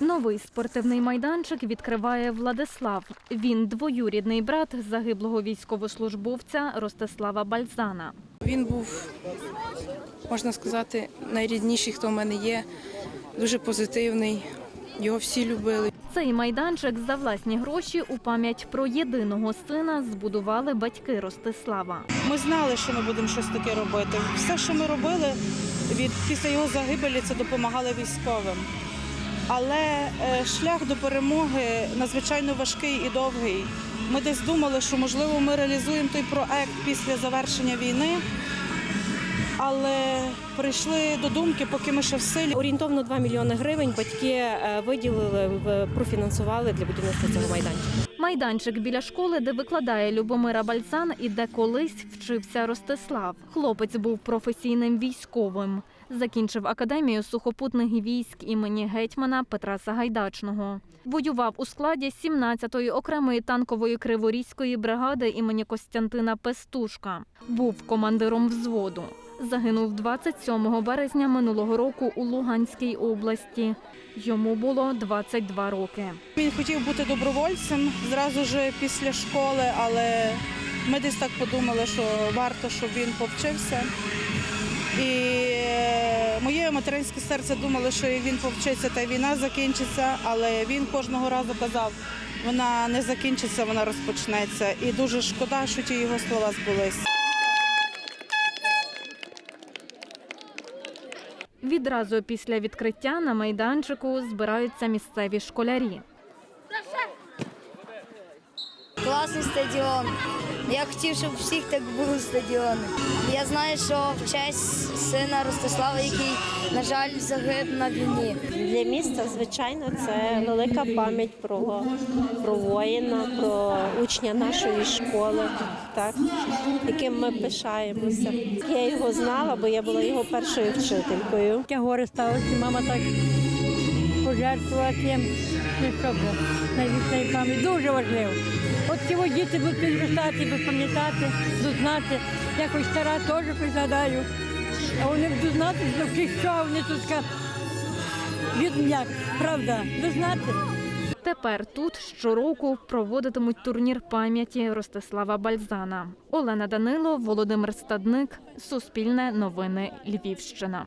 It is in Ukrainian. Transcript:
Новий спортивний майданчик відкриває Владислав. Він двоюрідний брат загиблого військовослужбовця Ростислава Бальзана. Він був, можна сказати, найрідніший, хто в мене є. Дуже позитивний. Його всі любили. Цей майданчик за власні гроші у пам'ять про єдиного сина збудували батьки Ростислава. Ми знали, що ми будемо щось таке робити. Все, що ми робили від після його загибелі, це допомагали військовим. Але е, шлях до перемоги надзвичайно важкий і довгий. Ми десь думали, що можливо ми реалізуємо той проект після завершення війни. Але прийшли до думки, поки ми ще в силі. Орієнтовно 2 мільйони гривень батьки е, виділили, профінансували для будівництва цього майданчика. Майданчик біля школи, де викладає Любомира Бальзан і де колись вчився Ростислав. Хлопець був професійним військовим. Закінчив академію сухопутних військ імені гетьмана Петра Сагайдачного. Воював у складі 17-ї окремої танкової криворізької бригади імені Костянтина Пестушка. Був командиром взводу. Загинув 27 березня минулого року у Луганській області. Йому було 22 роки. Він хотів бути добровольцем зразу ж після школи, але ми десь так подумали, що варто, щоб він повчився. І е, моє материнське серце думало, що він повчиться, та війна закінчиться, але він кожного разу казав, вона не закінчиться, вона розпочнеться. І дуже шкода, що ті його слова збулись. Відразу після відкриття на майданчику збираються місцеві школярі. Класний стадіон. Я хотів, щоб всіх так були стадіони. Я знаю, що в честь сина Ростислава, який, на жаль, загиб на війні. Для міста, звичайно, це велика пам'ять про, про воїна, про учня нашої школи, так, яким ми пишаємося. Я його знала, бо я була його першою вчителькою. Таке горе сталося, мама так пожертвувати, що вже, найвічної пам'ять. Дуже важливо. От ті діти будуть підростати, будуть пам'ятати, будуть знати. Я хоч стара теж пригадаю. А вони будуть знати, що що вони тут така як, правда, знаєте. Тепер тут щороку проводитимуть турнір пам'яті Ростислава Бальзана. Олена Данило, Володимир Стадник, Суспільне новини Львівщина.